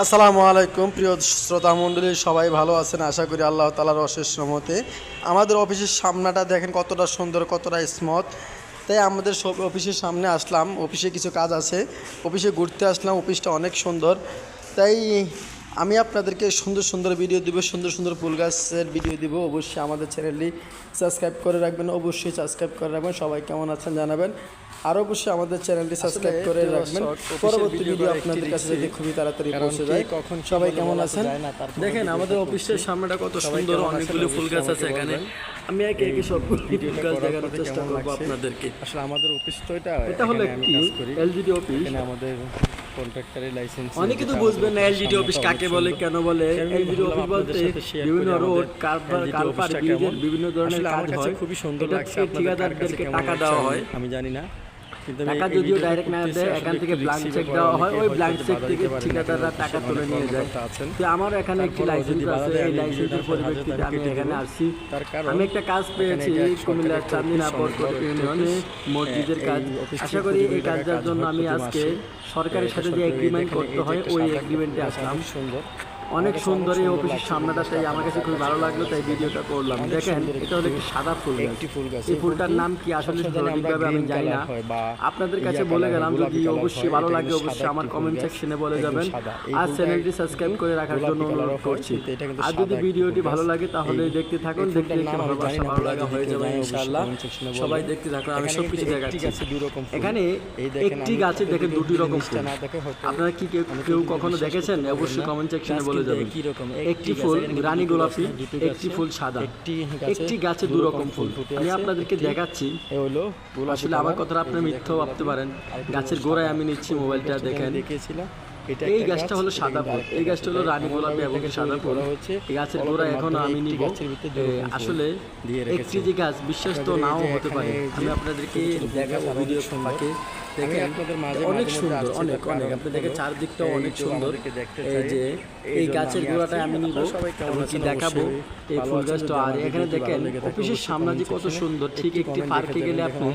আসসালামু আলাইকুম, প্রিয় শ্রোতা মণ্ডলী, সবাই ভালো আছেন? আশা করি আল্লাহ তালার অশেষ রহমতে। আমাদের অফিসের সামনাটা দেখেন কতটা সুন্দর, কতটা স্মুথ। তাই আমাদের সব অফিসের সামনে আসলাম। অফিসে কিছু কাজ আছে। অফিসে ঘুরতে আসলাম। অফিসটা অনেক সুন্দর। তাই আমি আপনাদেরকে সুন্দর সুন্দর ভিডিও দিব, সুন্দর সুন্দর ফুল গাছের ভিডিও দিব। অবশ্যই আমাদের চ্যানেলটি সাবস্ক্রাইব করে রাখবেন। অবশ্যই সাবস্ক্রাইব করে রাখবেন। সবাই কেমন আছেন জানাবেন। আর অবশ্যই আমাদের চ্যানেলটি সাবস্ক্রাইব করে রাখবেন। পরবর্তী ভিডিও আপনাদের কাছে। যদি খুবই তাড়াতাড়ি পৌঁছে যায়। কখন সবাই কেমন আছেন? দেখেন আমাদের অফিসের সামনেটা কত সুন্দর অনেকগুলো ফুল গাছ আছে এখানে। আমি একে একে সব ফুল গাছ দেখানোর চেষ্টা করব আপনাদেরকে। আসলে আমাদের অফিস তো এটা এটা হলো একটি এলজিডি অফিস এখানে আমাদের কন্ট্রাক্টরের লাইসেন্স অনেকে তো বুঝবেন না এলজিডি অফিস কাকে বলে কেন বলে? এলজিডি অফিস বলতে বিভিন্ন রোড কারবার কারবার বিভিন্ন ধরনের কাজ হয় খুবই সুন্দর লাগছে ঠিকাদারদেরকে টাকা দেওয়া হয় আমি জানি না টাকা যদিও ডাইরেক্ট না দেয় এখান থেকে একটু ব্ল্যাঙ্ক চেক দেওয়া হয় ওই ব্ল্যাঙ্ক চেক থেকে ঠিকাদাররা টাকা তুলে নিয়ে যায়। তো আমারও এখানে একটি লাইসেন্স আছে এই লাইসেন্সের পরিপ্রেক্ষিতে আমি এখানে। আসছি। আমি একটা কাজ পেয়েছি কুমিল্লার চান্দিনা অফিস, ইউনিয়নে মসজিদের এই কাজ। আশা করি এই কাজটার জন্য আমি আজকে সরকারের সাথে যে এগ্রিমেন্ট করতে হয় ওই এগ্রিমেন্টে আসলাম। সুন্দর অনেক সুন্দর এই অফিসের সামনেটা তাই আমার কাছে খুব ভালো লাগল তাই ভিডিওটা করলাম। দেখেন এটা হলো একটি সাদা ফুল একটি ফুল গাছ। এই ফুলটার নাম কি আসলে আমরা সঠিকভাবে আমি জানি না। আপনাদের কাছে বলে গেলাম যদি অবশ্যই ভালো লাগে অবশ্যই আমার কমেন্ট সেকশনে বলে যাবেন। আর চ্যানেলটি সাবস্ক্রাইব করে রাখার জন্য অনুরোধ করছি। আর যদি ভিডিওটি ভালো লাগে তাহলে দেখতে থাকুন দেখতে দেখতে ভালোবাসা ভালো লাগা হয়ে যাবে ইনশাআল্লাহ। সবাই দেখতে থাকুন আমি সব কিছু দেখাচ্ছি। গাছে দুই রকম ফুল। এখানে এই দেখেন, একটি গাছে যদি দুটি রকম ফুল। দেখে আপনারা কি কেউ কখনো দেখেছেন অবশ্যই কমেন্ট সেকশনে বলে যাবেন একটি ফুল রানী গোলাপি একটি ফুল সাদা। একটি গাছে দু রকম ফুল আমি আপনাদেরকে দেখাচ্ছি। আসলে আমার কথাটা মিথ্যাও ভাবতে পারেন। গাছের গোড়ায় আমি নিচ্ছি মোবাইলটা গাছটা দেখেন। এই গাছটা হলো সাদা ফুল। এই গাছটা হলো রানী গোলাপি এবং সাদা ফুল। হচ্ছে। এই গাছের গোড়া এখন আমি নিব। আসলে একটি যে গাছ বিশ্বাস তো নাও হতে পারে। আমি আপনাদেরকে দেখাবো ভিডিও আমি দেখেন অনেক সুন্দর অনেক অনেক। আপনি দেখেন চারদিকটাও অনেক সুন্দর। এই যে এই এই গাছের আমি নিব। এবং কি দেখাবো এই ফুল গাছটা। আর এখানে দেখেন অফিসের সামনে যে কত সুন্দর ঠিক একটি পার্কে গেলে আপনি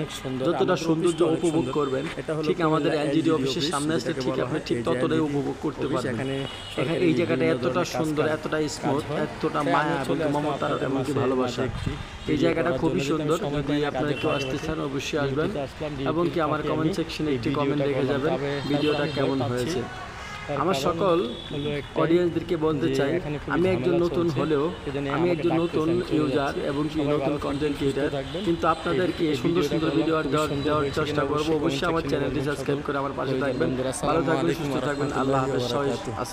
যতটা সৌন্দর্য উপভোগ করবেন ঠিক আমাদের এলজিডি অফিসের সামনে আসলে ঠিক আপনি ঠিক ততটাই উপভোগ করতে পারবেন। এখানে এই জায়গাটা এতটা সুন্দর এতটা স্মুথ এতটা মায়া এবং আসলাম মমতার আপনাদের এবং কি মাঝে ভালোবাসা। এই জায়গাটা খুবই সুন্দর যদি আপনারা কেউ আসতে চান অবশ্যই আসবেন এবং কি আমার কমেন্ট সেকশনে একটি কমেন্ট রেখে যাবেন ভিডিওটা আমি কেমন হয়েছে? আমার সকল অডিয়েন্সদেরকে বলতে চাই আমি একজন নতুন হলেও আমি একজন নতুন ইউজার এবং কি নতুন কন্টেন্ট ক্রিয়েটার কিন্তু আপনাদেরকে সুন্দর সুন্দর ভিডিও দেওয়ার চেষ্টা করব। অবশ্যই আমার চ্যানেলটি সাবস্ক্রাইব করে আমার পাশে থাকবেন। ভালো থাকবেন সুস্থ থাকবেন আল্লাহ হাফেজ